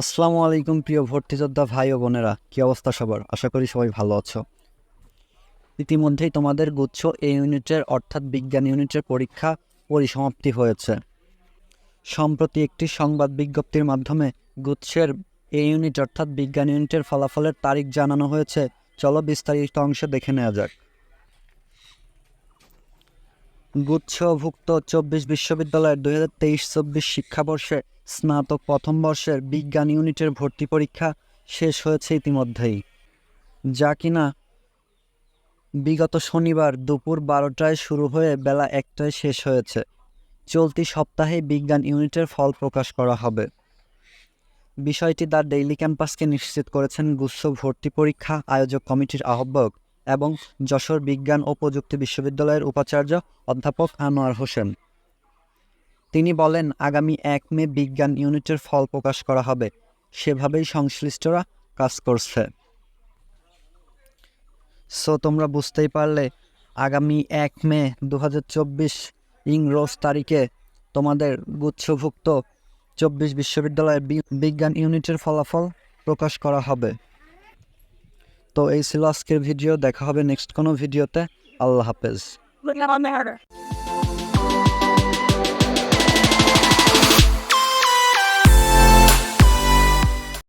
আসসালামু আলাইকুম প্রিয় ভর্তিযোদ্ধা ভাই ও বোনেরা, কী অবস্থা সবার? আশা করি সবাই ভালো আছো। ইতিমধ্যেই তোমাদের গুচ্ছ এই ইউনিটের, অর্থাৎ বিজ্ঞান ইউনিটের পরীক্ষা পরিসমাপ্তি হয়েছে। সম্প্রতি একটি সংবাদ বিজ্ঞপ্তির মাধ্যমে গুচ্ছের এই ইউনিট, অর্থাৎ বিজ্ঞান ইউনিটের ফলাফলের তারিখ জানানো হয়েছে। চলো বিস্তারিত অংশে দেখে নেওয়া যাক। গুচ্ছভুক্ত চব্বিশ বিশ্ববিদ্যালয়ের দুই হাজার তেইশ চব্বিশ শিক্ষাবর্ষে স্নাতক প্রথম বর্ষের বিজ্ঞান ইউনিটের ভর্তি পরীক্ষা শেষ হয়েছে ইতিমধ্যেই। যা কিনা বিগত শনিবার দুপুর বারোটায় শুরু হয়ে বেলা একটায় শেষ হয়েছে। চলতি সপ্তাহে বিজ্ঞান ইউনিটের ফল প্রকাশ করা হবে। বিষয়টি দ্য ডেইলি ক্যাম্পাসকে নিশ্চিত করেছেন গুচ্ছ ভর্তি পরীক্ষা আয়োজক কমিটির আহ্বায়ক এবং যশোর বিজ্ঞান ও প্রযুক্তি বিশ্ববিদ্যালয়ের উপাচার্য অধ্যাপক আনোয়ার হোসেন। তিনি বলেন, আগামী এক মে বিজ্ঞান ইউনিটের ফল প্রকাশ করা হবে। সেভাবেই সংশ্লিষ্টরা কাজ করছে। সো, তোমরা বুঝতেই পারলে, আগামী এক মে দু চব্বিশ ইংরোজ তারিখে তোমাদের গুচ্ছভুক্ত চব্বিশ বিশ্ববিদ্যালয়ের বিজ্ঞান ইউনিটের ফলাফল প্রকাশ করা হবে। তো, এই ছিল আজকের ভিডিও। দেখা হবে নেক্সট কোনো ভিডিওতে। আল্লাহ হাফেজ।